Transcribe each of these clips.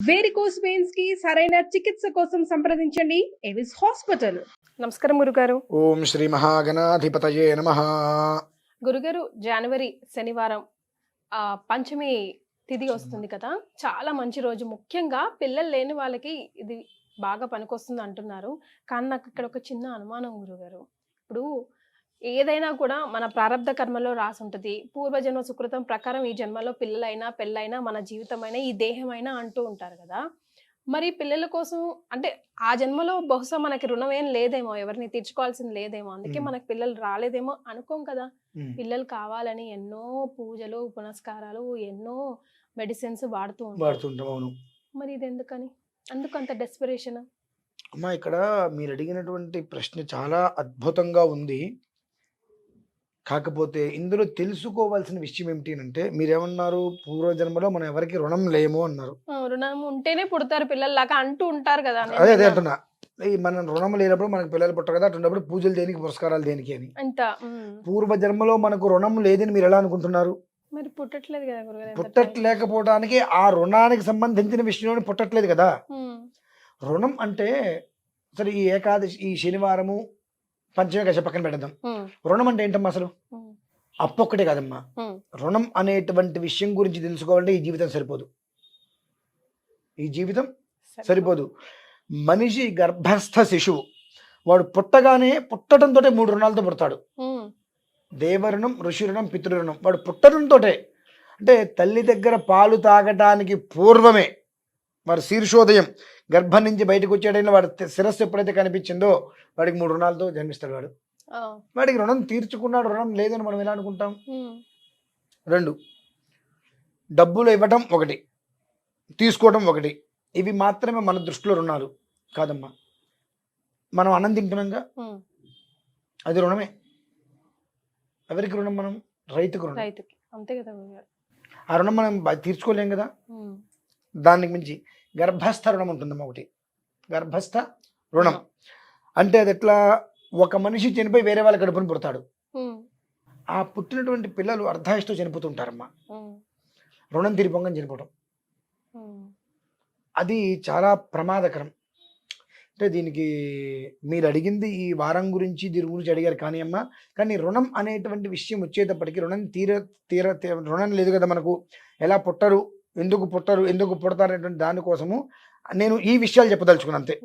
Varicose వెయిన్స్కి సరైన చికిత్స కోసం సంప్రదించండి. ఎవిస్ హాస్పిటల్ నమస్కారం గురుగారు. ఓం శ్రీ మహాగణాధిపతయే నమ. గురుగారు జనవరి శనివారం ఆ, పంచమి తిథి వస్తుంది కదా. చాలా మంచి రోజు. ముఖ్యంగా పిల్లలు లేని వాళ్ళకి ఇది బాగా పనికొస్తుంది అంటున్నారు. కానీ నాకు ఇక్కడ ఒక చిన్న అనుమానం గురుగారు. ఇప్పుడు ఏదైనా కూడా మన ప్రారంధ కర్మలో రాసి ఉంటుంది. పూర్వజన్మ సుకృతం ప్రకారం ఈ జన్మలో పిల్లలైనా పెళ్ళైనా మన జీవితమైనా ఈ దేహమైనా అంటూ ఉంటారు కదా. మరి పిల్లల కోసం అంటే ఆ జన్మలో బహుశా మనకి రుణం ఏం లేదేమో ఎవరిని తీర్చుకోవాల్సింది లేదేమో. అందుకే. మనకి పిల్లలు రాలేదేమో అనుకోం కదా. పిల్లలు కావాలని ఎన్నో పూజలు పునస్కారాలు ఎన్నో మెడిసిన్స్ వాడుతూ ఉంటారు. వాడుతుంటాం అవును. మరి ఇది ఎందుకని అందుకు అంత డెస్పిరేషన్ అమ్మా ఇక్కడ మీరు అడిగినటువంటి ప్రశ్న చాలా అద్భుతంగా ఉంది. కాకపోతే ఇందులో తెలుసుకోవాల్సిన విషయం ఏమిటి అంటే మీరేమన్నారు? పూర్వజన్మలో మనం ఎవరికి రుణం లేము అన్నారు. రుణం ఉంటేనే పుడతారు పిల్లల్లాగా అంటూ ఉంటారు కదా అదే అదే. అంటున్నా. ఈ మన రుణం లేనప్పుడు మనకు పిల్లలు పుట్టరు కదా అటువంటిప్పుడు పూజలు దేనికి పురస్కారాలు దేనికి అని. అంత మ్మ్. పూర్వజన్మలో మనకు రుణం లేదని మీరు ఎలా అనుకుంటున్నారు? మరి పుట్టట్లేదు కదా పుట్టట్లేకపోవడానికి ఆ రుణానికి సంబంధించిన విషయంలో పుట్టట్లేదు కదా. రుణం అంటే సరే ఈ ఏకాదశి ఈ శనివారము పంచమేకాశ పక్కన పెడదాం. రుణం అంటే ఏంటమ్మా అసలు. అప్పు ఒక్కటే కాదమ్మా మ్మ్. రుణం అనేటువంటి విషయం గురించి తెలుసుకోవాలంటే ఈ జీవితం సరిపోదు ఈ జీవితం సరే. సరిపోదు మనిషి గర్భస్థ శిశువు వాడు పుట్టగానే పుట్టడంతో మూడు రుణాలతో పుడతాడు. దేవరుణం ఋషి రుణం పితృరుణం వాడు పుట్టడంతో అంటే తల్లి దగ్గర పాలు తాగటానికి పూర్వమే వాడు శీర్షోదయం గర్భం నుంచి బయటకు వచ్చేటైనా వాడి శిరస్సు ఎప్పుడైతే కనిపించిందో వాడికి మూడు రుణాలతో జన్మిస్తాడు వాడు. వాడికి రుణం తీర్చుకున్నాడు రుణం లేదని మనం ఎలా అనుకుంటాం. రెండు డబ్బులు ఇవ్వటం ఒకటి తీసుకోవడం ఒకటి ఇవి మాత్రమే మన దృష్టిలో రుణాలు కాదమ్మా. మనం అన్నం తింటున్నాంగా. అది రుణమే. ఎవరికి రుణం మనం? రైతుకు రుణం. అంతే కదా ఆ రుణం మనం తీర్చుకోలేం కదా. దానికి మించి గర్భస్థ రుణం ఉంటుందమ్మా ఒకటి. గర్భస్థ రుణం. అంటే అది ఎట్లా? ఒక మనిషి చనిపోయి వేరే వాళ్ళ కడుపుని పుడతాడు. ఆ పుట్టినటువంటి పిల్లలు అర్ధాయుష్తో చనిపోతుంటారమ్మా. మ్మ్. రుణం తిరిపొంగని చనిపోవడం. అది చాలా ప్రమాదకరం. అంటే దీనికి మీరు అడిగింది ఈ వారం గురించి దీని గురించి అడిగారు కానీ అమ్మ కానీ రుణం అనేటువంటి విషయం వచ్చేటప్పటికి రుణం తీర తీర రుణం లేదు కదా మనకు. ఎలా పుట్టరు? ఎందుకు పుట్టరు ఎందుకు పుడతారు అనేటువంటి దానికోసము నేను ఈ విషయాలు చెప్పదలుచుకున్నాను అంతే.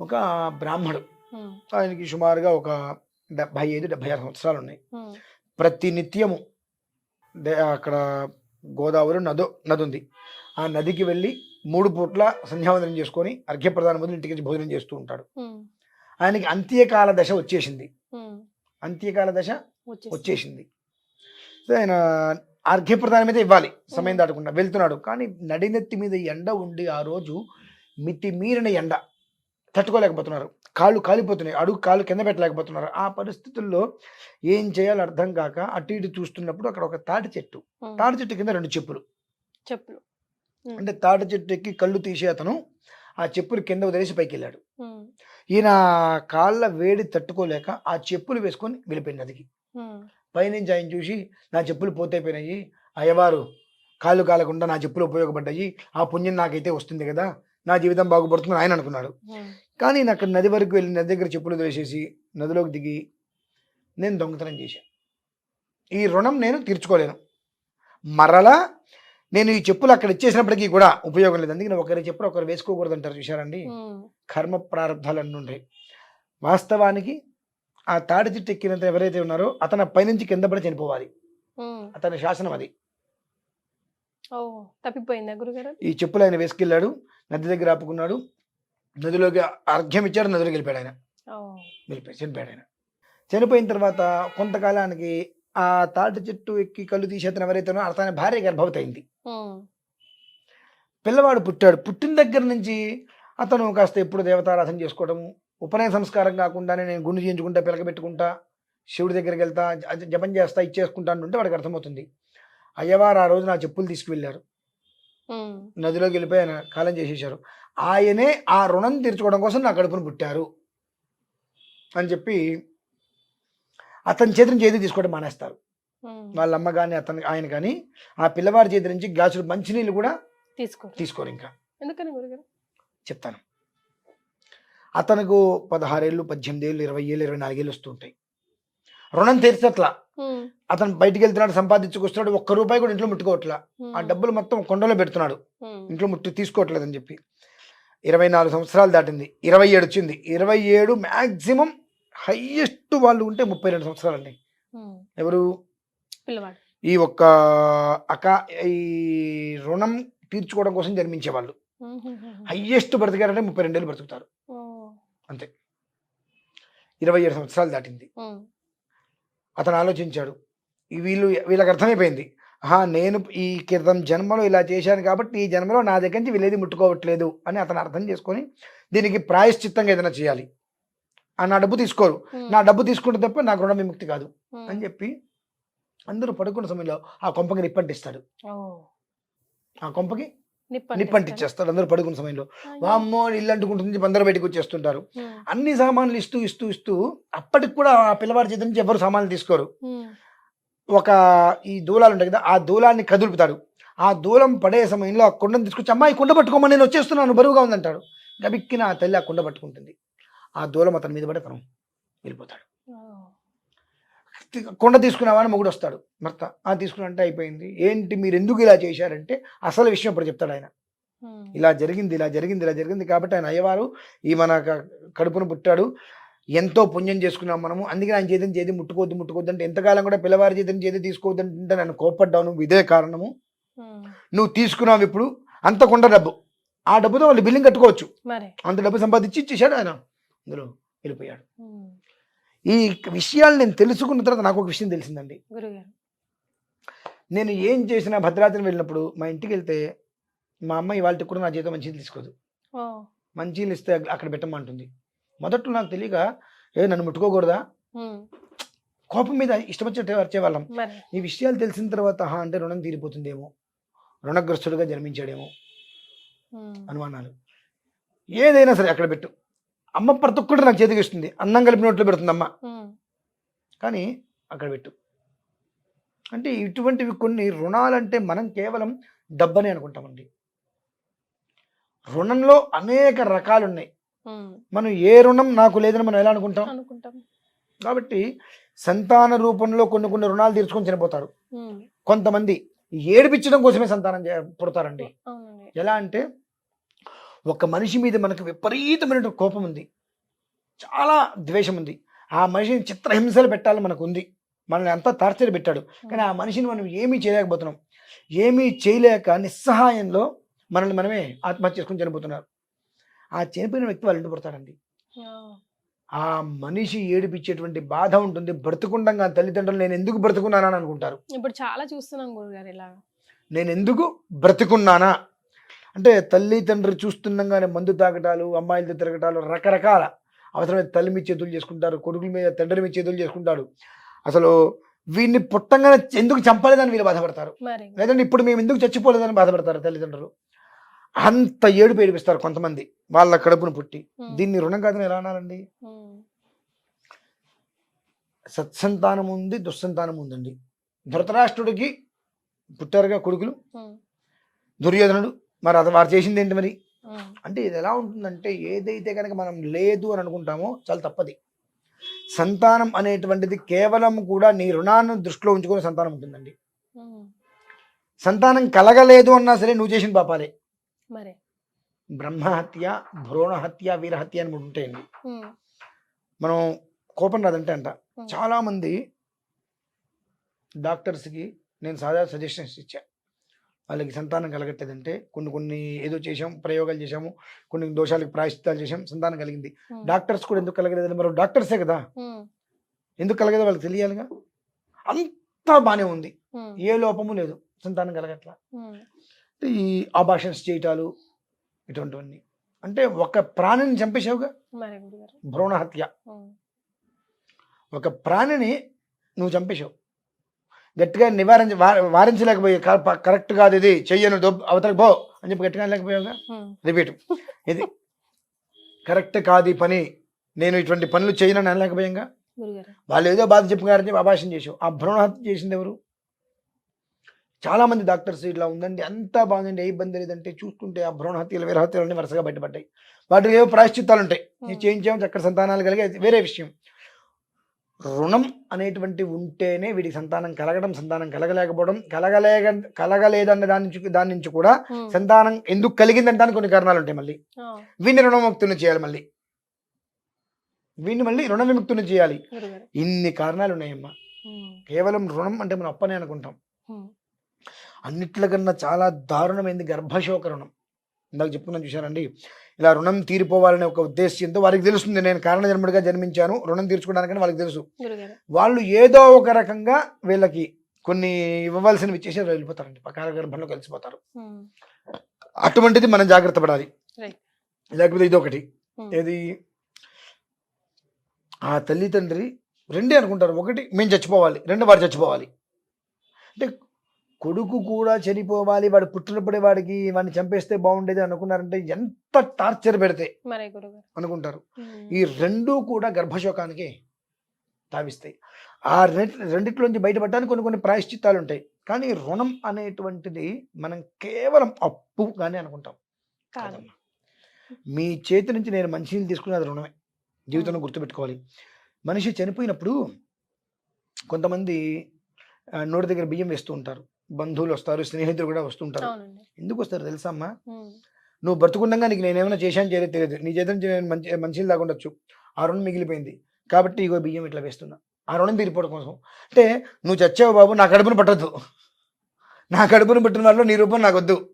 ఒక బ్రాహ్మడు. మ్మ్. ఆయనకి సుమారుగా ఒక డెబ్భై ఐదు డెబ్భై ఆరు సంవత్సరాలు ఉన్నాయి. మ్మ్. ప్రతి నిత్యము అక్కడ గోదావరి నదో నది ఉంది ఆ నదికి వెళ్ళి మూడు పూట్ల సంధ్యావందనం చేసుకొని అర్ఘ్యప్రదానం మొదలు ఇంటికి భోజనం చేస్తూ ఉంటాడు. మ్మ్. ఆయనకి అంత్యకాల దశ వచ్చేసింది. అంత్యకాల దశ వచ్చేసి వచ్చేసింది. ఆయన అర్ఘ్యప్రదానం మీద ఇవ్వాలి. సమయం దాటకుండా వెళ్తున్నాడు. కానీ నడినెత్తి మీద ఎండ ఉండి ఆ రోజు మితి మీరిన ఎండ తట్టుకోలేకపోతున్నారు. కాళ్ళు కాలిపోతున్నాయి. అడుగు కాళ్ళు కింద పెట్టలేకపోతున్నారు. ఆ పరిస్థితుల్లో ఏం చేయాలో అర్థం కాక అటు ఇటు చూస్తున్నప్పుడు అక్కడ ఒక తాటి చెట్టు. తాటి చెట్టు కింద రెండు చెప్పులు. చెప్పులు. అంటే తాటి చెట్టు ఎక్కి కళ్ళు తీసే అతను ఆ చెప్పులు కింద వదిలేసి పైకి వెళ్ళాడు. ఈయన కాళ్ళ వేడి తట్టుకోలేక ఆ చెప్పులు వేసుకొని వెళ్ళిపోయింది మ్మ్. పైనుంచి ఆయన చూసి నా చెప్పులు పోతైపోయినాయి. అయ్యవారు కాళ్ళు కాలకుండా నా చెప్పులు ఉపయోగపడ్డాయి. ఆ పుణ్యం నాకైతే వస్తుంది కదా. నా జీవితం బాగుపడుతుందని ఆయన అనుకున్నాడు. మ్మ్. కానీ నేను అక్కడ నది వరకు వెళ్ళి నది దగ్గర చెప్పులు వదిలేసేసి నదిలోకి దిగి నేను దొంగతనం చేశాను ఈ రుణం నేను తీర్చుకోలేను. మరలా నేను ఈ చెప్పులు అక్కడ ఇచ్చేసినప్పటికీ కూడా ఉపయోగం లేదు. అందుకని ఒకరి చెప్పులు ఒకరు వేసుకోకూడదు అంటారు చూశారండి? మ్మ్. కర్మ ప్రారంధాలు అన్నీ ఉంటాయి వాస్తవానికి ఆ తాడి చెట్టు ఎక్కినంత ఎవరైతే ఉన్నారో అతను పైనుంచి కింద పడి చనిపోవాలి. అతని శాసనం అది. ఓ తప్పిపోయిందా గురుగారు? ఈ చెప్పులు ఆయన వేసుకెళ్ళాడు నది దగ్గర ఆపుకున్నాడు నదిలోకి అర్ఘ్యం ఇచ్చాడు నదిలోకి వెళ్ళిపోయాడు ఆయన. వెళ్ళిపోయాడు చనిపోయాడు ఆయన. చనిపోయిన తర్వాత కొంతకాలానికి ఆ తాటి చెట్టు ఎక్కి కళ్ళు తీసేతను ఎవరైతే ఉన్నారో అతని భార్య గర్భవతి అయింది. పిల్లవాడు పుట్టాడు. పుట్టిన దగ్గర నుంచి అతను కాస్త ఎప్పుడు దేవతారాధన చేసుకోవడము ఉపనయన సంస్కారం కాకుండానే నేను గుండు చేయించుకుంటా పిలక పెట్టుకుంటా శివుడి దగ్గరికి వెళ్తా జపం చేస్తా ఇచ్చేసుకుంటా అంటుంటే వాడికి అర్థమవుతుంది. అయ్యవారు ఆ రోజు నా చెప్పులు తీసుకువెళ్ళారు. నదిలోకి వెళ్ళిపోయి ఆయన కాలం చేసేసారు ఆయనే ఆ రుణం తీర్చుకోవడం కోసం నా కడుపును పుట్టారు అని చెప్పి అతని చేతి నుంచి ఏది తీసుకోవడం మానేస్తారు. వాళ్ళ అమ్మ కానీ అతను ఆయన కానీ ఆ పిల్లవాడి చేతి నుంచి గ్లాసులు మంచినీళ్ళు కూడా తీసుకోరు. తీసుకోరు ఇంకా. ఎందుకని చెప్తాను. అతనికి పదహారేళ్ళు పద్దెనిమిది ఏళ్ళు ఇరవై ఏళ్ళు ఇరవై నాలుగేళ్ళు వస్తుంటాయి. రుణం తీర్చట్లా. అతను బయటికి వెళ్తున్నాడు సంపాదించుకొస్తున్నాడు ఒక్క రూపాయి కూడా ఇంట్లో ముట్టుకోవట్లా. ఆ డబ్బులు మొత్తం కొండలో పెడుతున్నాడు. ఇంట్లో ముట్టు తీసుకోవట్లేదని చెప్పి. ఇరవై నాలుగు సంవత్సరాలు దాటింది. ఇరవై ఏడు వచ్చింది. ఇరవై ఏడు మ్యాక్సిమం హయ్యెస్ట్ వాళ్ళు ఉంటే ముప్పై రెండు సంవత్సరాలండి. ఎవరు? ఈ ఒక్క అక ఈ రుణం తీర్చుకోవడం కోసం జన్మించే వాళ్ళు. హయ్యెస్ట్ బ్రతికారంటే ముప్పై రెండేళ్ళు బ్రతుకుతారు. అంతే. ఇరవై ఏడు సంవత్సరాలు దాటింది. అతను ఆలోచించాడు. వీళ్ళు వీళ్ళకి అర్థమైపోయింది. ఆహా నేను ఈ క్రితం జన్మలో ఇలా చేశాను కాబట్టి ఈ జన్మలో నా దగ్గర నుంచి వీళ్ళేది ముట్టుకోవట్లేదు అని అతను అర్థం చేసుకొని దీనికి ప్రాయశ్చిత్తంగా ఏదైనా చేయాలి. నా డబ్బు తీసుకోరు. నా డబ్బు తీసుకుంటే తప్ప నాకు రుణ విముక్తి కాదు. అని చెప్పి అందరూ పడుకున్న సమయంలో ఆ కొంపకి నిప్పంటిస్తాడు ఓ, ఆ కొంపకి నిప్పంటిస్తాడు. నిప్పంటిచ్చేస్తాడు అందరూ పడుకున్న సమయంలో. వామ్మో ఇల్లు అంటుకుంటుంది అందరూ బయటకు వచ్చేస్తుంటారు. అన్ని సామాన్లు ఇస్తూ ఇస్తూ ఇస్తూ అప్పటికి కూడా ఆ పిల్లవాడి చేతి నుంచి ఎవరు సామాన్లు తీసుకోరు. ఒక ఈ దూలాలు ఉంటాయి కదా ఆ దూలాన్ని కదులుపుతాడు. ఆ దూలం పడే సమయంలో ఆ కుండను తీసుకొచ్చి అమ్మాయి కుండ పట్టుకోమని నేను వచ్చేస్తున్నాను బరువుగా ఉందంటాడు. గబిక్కిన ఆ తల్లి ఆ కుండ పట్టుకుంటుంది. ఆ దూలం అతని మీద పడి అతను వెళ్ళిపోతాడు. కుండ తీసుకున్నావా అని మొగుడు వస్తాడు భర్త ఆ తీసుకున్నంటే అయిపోయింది. ఏంటి మీరు ఎందుకు ఇలా చేశారంటే అసలు విషయం ఇప్పుడు చెప్తాడు ఆయన. ఇలా జరిగింది ఇలా జరిగింది ఇలా జరిగింది కాబట్టి ఆయన అయ్యవారు ఈ మన కడుపును పుట్టాడు. ఎంతో పుణ్యం చేసుకున్నాం మనము. అందుకే ఆయన చేతిని చేతి ముట్టుకోవద్దు ముట్టుకోవద్దు అంటే ఎంతకాలం కూడా పిల్లవారి చేతిని చేతి తీసుకోవద్దు అంటే నన్ను కోప్పడ్డావు నువ్వు ఇదే కారణము. నువ్వు తీసుకున్నావు ఇప్పుడు అంత కొండ డబ్బు. ఆ డబ్బుతో వాళ్ళు బిల్లింగ్ కట్టుకోవచ్చు. అంత డబ్బు సంపాదించి ఇచ్చేసాడు ఆయన. అందులో వెళ్ళిపోయాడు. ఈ విషయాలు నేను తెలుసుకున్న తర్వాత నాకు ఒక విషయం తెలిసిందండి. నేను ఏం చేసినా భద్రాద్రి వెళ్ళినప్పుడు మా ఇంటికి వెళ్తే మా అమ్మ ఇవాళ కూడా నా జీతం మంచిది తీసుకోదు. మంచిలు ఇస్తే అక్కడ పెట్టమంటుంది. మొదట్లో నాకు తెలియక ఏ నన్ను ముట్టుకోకూడదా? కోపం మీద ఇష్టం వచ్చేట్టు వచ్చేవాళ్ళం ఈ విషయాలు తెలిసిన తర్వాత ఆహా అంటే రుణం తీరిపోతుందేమో. రుణగ్రస్తుడిగా జన్మించాడేమో. అనుమానాలు. ఏదైనా సరే అక్కడ పెట్టు. అమ్మ ప్రతి ఒక్కటి నాకు చేతికి ఇస్తుంది అన్నం కలిపి నోట్లో పెడుతుంది అమ్మ. కానీ అక్కడ పెట్టు. అంటే ఇటువంటివి కొన్ని రుణాలంటే మనం కేవలం డబ్బని అనుకుంటామండి. రుణంలో అనేక రకాలు ఉన్నాయి మనం ఏ రుణం నాకు లేదని మనం ఎలా అనుకుంటాం? అనుకుంటాం. కాబట్టి సంతాన రూపంలో కొన్ని కొన్ని రుణాలు తీర్చుకొని చనిపోతారు. కొంతమంది ఏడిపించడం కోసమే సంతానం పుడతారండి. ఎలా అంటే ఒక మనిషి మీద మనకు విపరీతమైన కోపం ఉంది. చాలా ద్వేషం ఉంది. ఆ మనిషిని చిత్రహింసలు పెట్టాలని మనకు ఉంది. మనల్ని అంతా టార్చర్ పెట్టాడు. కానీ ఆ మనిషిని మనం ఏమీ చేయలేకపోతున్నాం. ఏమీ చేయలేక నిస్సహాయంలో మనల్ని మనమే ఆత్మహత్య చేసుకుని చనిపోతున్నారు. ఆ చనిపోయిన వ్యక్తి వాళ్ళ ఇంటి పడతాడండి ఆ, ఆ మనిషి ఏడిపించేటువంటి బాధ ఉంటుంది. బ్రతుకుండగా తల్లిదండ్రులు నేను ఎందుకు బ్రతుకున్నానని అనుకుంటారు. ఇప్పుడు చాలా చూస్తున్నాం గురుగారు ఇలా నేను ఎందుకు బ్రతికున్నానా? అంటే తల్లి తండ్రి చూస్తుండగానే మందు తాగటాలు అమ్మాయిలతో తిరగటాలు రకరకాల అవసరమైతే తల్లి మీద చేతులు చేసుకుంటారు కొడుకుల మీద తండ్రి మీద చేతులు చేసుకుంటాడు. అసలు వీడిని పుట్టంగానే ఎందుకు చంపలేదని వీళ్ళు బాధపడతారు? లేదంటే ఇప్పుడు మేము ఎందుకు చచ్చిపోలేదని బాధపడతారు తల్లిదండ్రులు అంత ఏడుపు ఏడిపిస్తారు కొంతమంది వాళ్ళ కడుపును పుట్టి. దీన్ని రుణం కాదని ఎలా అనాలండి? సత్సంతానం ఉంది దుస్సంతానం ఉందండి. ధృతరాష్ట్రుడికి పుట్టారుగా కొడుకులు. దుర్యోధనుడు. మరి అది వారు చేసింది ఏంటి మరి? అంటే ఇది ఎలా ఉంటుందంటే ఏదైతే కనుక మనం లేదు అని అనుకుంటామో చాలా తప్పది. సంతానం అనేటువంటిది కేవలం కూడా నీ రుణాన్ని దృష్టిలో ఉంచుకొని సంతానం ఉంటుందండి. సంతానం కలగలేదు అన్నా సరే నువ్వు చేసిన పాపాలే. మరి. బ్రహ్మహత్య భ్రూణహత్య వీరహత్య అని మూడు ఉంటాయండి. మనం కోపం రాదంటే అంట. చాలామంది డాక్టర్స్కి నేను సాదా సజెషన్స్ ఇచ్చా. వాళ్ళకి సంతానం కలగట్టేదంటే కొన్ని కొన్ని ఏదో చేసాం ప్రయోగాలు చేసాము కొన్ని దోషాలకు ప్రాయశ్చిత్తాలు చేసాం సంతానం కలిగింది. డాక్టర్స్ కూడా ఎందుకు కలగలేదని మరి డాక్టర్సే కదా. ఎందుకు కలగదో వాళ్ళకి తెలియాలిగా? అంతా బాగానే ఉంది. ఏ లోపము లేదు. సంతానం కలగట్ల. అంటే ఈ ఆభాషన్స్ చేయటాలు ఇటువంటివన్నీ. అంటే ఒక ప్రాణిని గురుగారు భ్రూణ హత్య ఒక ప్రాణిని నువ్వు చంపేశావు. గట్టిగా నివారించ వారించలేకపోయి కరెక్ట్ కాదు ఇది. చెయ్యను అవతలకు పో. అని చెప్పి గట్టిగా లేకపోయావుగా రిపీట్. ఇది కరెక్ట్ కాదు ఈ పని. నేను ఇటువంటి పనులు చేయను అని అనలేకపోయాంగా వాళ్ళు ఏదో బాధ చెప్పుకున్నారని చెప్పి అభాషణ చేసావు ఆ భ్రూణ హత్య చేసింది ఎవరు? చాలా మంది డాక్టర్స్ ఇట్లా ఉందండి. అంతా బాగుందండి. ఏ ఇబ్బంది లేదంటే చూస్తుంటే ఆ భ్రూణ హత్యలు వేరే హత్యలు అన్ని వరుసగా బయటపడ్డాయి. వాటికి ఏవో ప్రాయశ్చిత్తాలు ఉంటాయి చేయించాము చక్కటి సంతానాలు కలిగే వేరే విషయం. రుణం అనేటువంటి ఉంటేనే వీడికి సంతానం కలగడం సంతానం కలగలేకపోవడం కలగలేక కలగలేదన్న దాని నుంచి దాని నుంచి కూడా. సంతానం ఎందుకు కలిగిందంటానికి కొన్ని కారణాలు ఉంటాయి మళ్ళీ. వీడిని రుణముక్తుని చేయాలి మళ్ళీ. వీడిని మళ్ళీ రుణ విముక్తుని చేయాలి ఇన్ని కారణాలు ఉన్నాయమ్మా. కేవలం రుణం అంటే మనం అప్పనే అనుకుంటాం. అన్నిట్లకన్నా చాలా దారుణమైంది గర్భశోక రుణం. ఇందాక చెప్పుకున్నాను చూశారండి ఇలా రుణం తీరిపోవాలనే ఒక ఉద్దేశ్యంతో వారికి తెలుస్తుంది. నేను కారణ జన్ముడిగా జన్మించాను. రుణం తీర్చుకోవడానికని వాళ్ళకి తెలుసు. వాళ్ళు ఏదో ఒక రకంగా వీళ్ళకి కొన్ని ఇవ్వవలసినవి ఇచ్చేసి వెళ్ళిపోతారండి. పకాల గర్భంలో కలిసిపోతారు. అటువంటిది మనం జాగ్రత్త పడాలి. లేకపోతే ఇది ఒకటి ఉమ్, ఏది? ఆ తల్లి తండ్రి రెండే అనుకుంటారు. ఒకటి మేము చచ్చిపోవాలి. రెండు వాడు చచ్చిపోవాలి. అంటే కొడుకు కూడా చనిపోవాలి వాడు పుట్టినప్పుడే వాడికి వాడిని చంపేస్తే బాగుండేది అనుకున్నారంటే ఎంత టార్చర్ పెడితే అనుకుంటారు. ఈ రెండూ కూడా గర్భశోకానికి తావిస్తాయి. ఆ రెండు రెండిట్లోంచి బయటపడడానికి కొన్ని కొన్ని ప్రాయశ్చిత్తాలు ఉంటాయి కానీ రుణం అనేటువంటిది మనం కేవలం అప్పుగానే అనుకుంటాం. కాదు. కాదమ్మా. మీ చేతి నుంచి నేను మంచినీళ్ళు తీసుకున్నది రుణమే. జీవితంలో గుర్తుపెట్టుకోవాలి. మనిషి చనిపోయినప్పుడు కొంతమంది నోటి దగ్గర బియ్యం వేస్తూ ఉంటారు. బంధువులు వస్తారు స్నేహితులు కూడా వస్తుంటారు. ఎందుకు వస్తారు తెలుసా అమ్మా? నువ్వు బ్రతుకుండగా నీకు నేను ఏమైనా చేశాను చేయలేదు తెలియదు. నీ చేతి నుంచి నేను మంచి మంచిలు దాకుండొచ్చు ఆ రుణం మిగిలిపోయింది. కాబట్టి ఇగో బియ్యం ఇట్లా వేస్తున్నా. ఆ రుణం తీరిపోవడం కోసం. అంటే నువ్వు చచ్చావు బాబు నా కడుపును పట్టద్దు. నా కడుపును పట్టిన వాళ్ళు నీ రూపం నాకు వద్దు.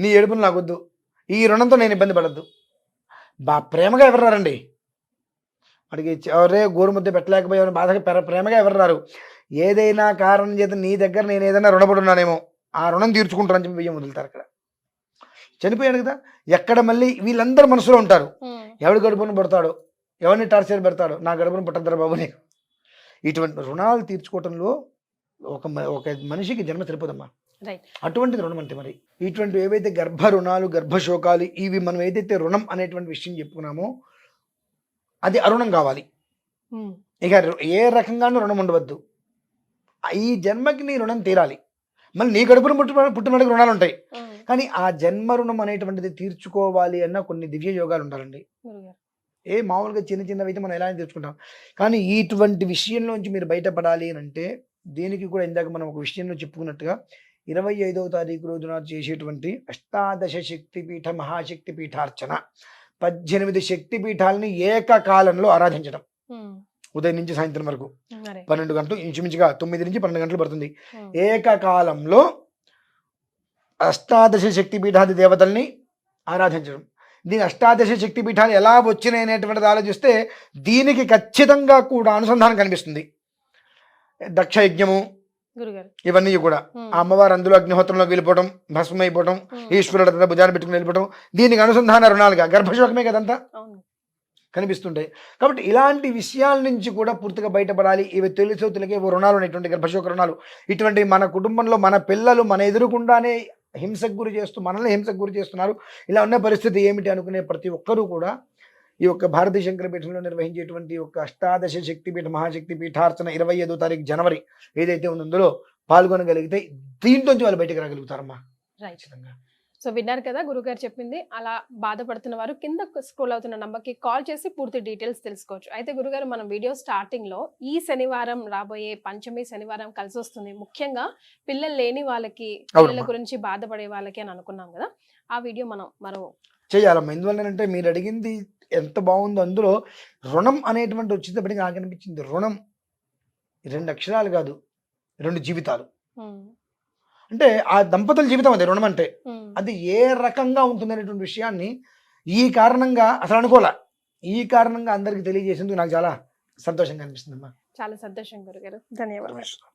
నీ ఏడుపును నాకు వద్దు. ఈ రుణంతో నేను ఇబ్బంది పడద్దు. బా ప్రేమగా ఎవరు రారండి? వాడికి ఎవరే గోరుముద్ద పెట్టలేకపోయామని బాధగా ప్ర- ప్రేమగా ఎవరు రారు? ఏదైనా కారణం చేత నీ దగ్గర నేను ఏదైనా రుణపడి ఉన్నానేమో ఆ రుణం తీర్చుకుంటానని చెప్పి బియ్యం వదులుతారు అక్కడ. చనిపోయాడు కదా ఎక్కడ మళ్ళీ వీళ్ళందరూ మనసులో ఉంటారు. ఎవడి గడుపును పడతాడో ఎవరిని టార్చర్ పెడతాడో నా గడుపును పట్టద్దరా బాబు ఇటువంటి రుణాలు తీర్చుకోవటంలో ఒక ఒక మనిషికి జన్మ సరిపోదమ్మా. అటువంటిది రుణం అంటే మరి. ఇటువంటి ఏవైతే గర్భ రుణాలు గర్భశోకాలు ఇవి మనం ఏదైతే రుణం అనేటువంటి విషయం చెప్పుకున్నామో అది అరుణం కావాలి. ఇక ఏ రకంగానూ రుణం ఉండవద్దు. ఈ జన్మకి నీ రుణం తీరాలి. మళ్ళీ నీ కడుపును పుట్టిన పుట్టినడికి రుణాలు ఉంటాయి. కానీ ఆ జన్మ రుణం అనేటువంటిది తీర్చుకోవాలి అన్న కొన్ని దివ్య యోగాలు ఉండాలండి. ఏ మామూలుగా చిన్న చిన్నవి అయితే మనం ఎలా అయినా తెచ్చుకుంటాం కానీ ఇటువంటి విషయంలోంచి మీరు బయటపడాలి అని అంటే దీనికి కూడా ఇందాక మనం ఒక విషయంలో చెప్పుకున్నట్టుగా ఇరవై ఐదవ తారీఖు రోజున చేసేటువంటి అష్టాదశ శక్తిపీఠ మహాశక్తి పీఠార్చన పద్దెనిమిది శక్తి పీఠాలని ఏకకాలంలో ఆరాధించడం. ఉదయం నుంచి సాయంత్రం వరకు పన్నెండు గంటలు ఇంచుమించుగా తొమ్మిది నుంచి పన్నెండు గంటలు పడుతుంది. ఏకకాలంలో అష్టాదశ శక్తి పీఠాది దేవతల్ని ఆరాధించడం. దీని అష్టాదశ శక్తి పీఠాలు ఎలా వచ్చినాయి అనేటువంటిది ఆలోచిస్తే దీనికి ఖచ్చితంగా కూడా అనుసంధానం కనిపిస్తుంది. దక్ష యజ్ఞము ఇవన్నీ కూడా. ఆ అమ్మవారు అందులో అగ్నిహోత్రంలోకి వెళ్ళిపోవడం భస్మం అయిపోవడం ఈశ్వరుడు భుజాన్ని పెట్టుకుని వెళ్ళిపోవడం దీనికి అనుసంధాన రుణాలుగా గర్భశోకమే కదంతా? కనిపిస్తుంటాయి. కాబట్టి ఇలాంటి విషయాల నుంచి కూడా పూర్తిగా బయటపడాలి. ఇవి తెలుసో తెలియక ఇవి రుణాలు అనేటువంటి గర్భశోక రుణాలు. ఇటువంటి మన కుటుంబంలో మన పిల్లలు మన ఎదురుకుండానే హింసకు గురి చేస్తూ మనల్ని హింసకు గురి చేస్తున్నారు. ఇలా ఉన్న పరిస్థితి ఏమిటి అనుకునే ప్రతి ఒక్కరూ కూడా ఈ యొక్క భారతీయ శంకర పీఠంలో నిర్వహించేటువంటి ఒక అష్టాదశ శక్తిపీఠ మహాశక్తి పీఠార్చన ఇరవై ఐదో తారీఖు జనవరి ఏదైతే ఉందో పాల్గొనగలిగితే దీంట్లోంచి వాళ్ళు బయటకు రాగలుగుతారమ్మా. ఖచ్చితంగా. సో విన్నారు కదా గురుగారు చెప్పింది. అలా బాధపడుతున్న వారు కింద స్క్రోల్ అవుతున్న నంబర్కి కాల్ చేసి పూర్తి డీటెయిల్స్ తెలుసుకోవచ్చు. అయితే గురుగారు మనం వీడియో స్టార్టింగ్లో ఈ శనివారం రాబోయే పంచమి శనివారం కలిసి వస్తుంది. ముఖ్యంగా పిల్లలు లేని వాళ్ళకి పిల్లల. గురించి బాధపడే వాళ్ళకి అని అనుకున్నాం కదా. ఆ వీడియో మనం మరో చేయాలమ్మా. ఎందువల్లనంటే మీరు అడిగింది ఎంత బాగుందో అందులో రుణం అనేటువంటి వచ్చేటప్పటికి నాకు అనిపించింది రుణం. రెండు అక్షరాలు కాదు రెండు జీవితాలు. అంటే ఆ దంపతుల జీవితం అది రుణం అంటే. అది ఏ రకంగా ఉంటుంది అనేటువంటి విషయాన్ని ఈ కారణంగా అసలు అనుకోలే. ఈ కారణంగా అందరికి తెలియజేసేందుకు నాకు చాలా సంతోషంగా అనిపిస్తుంది అమ్మా చాలా సంతోషం గురుగారు. ధన్యవాదాలు.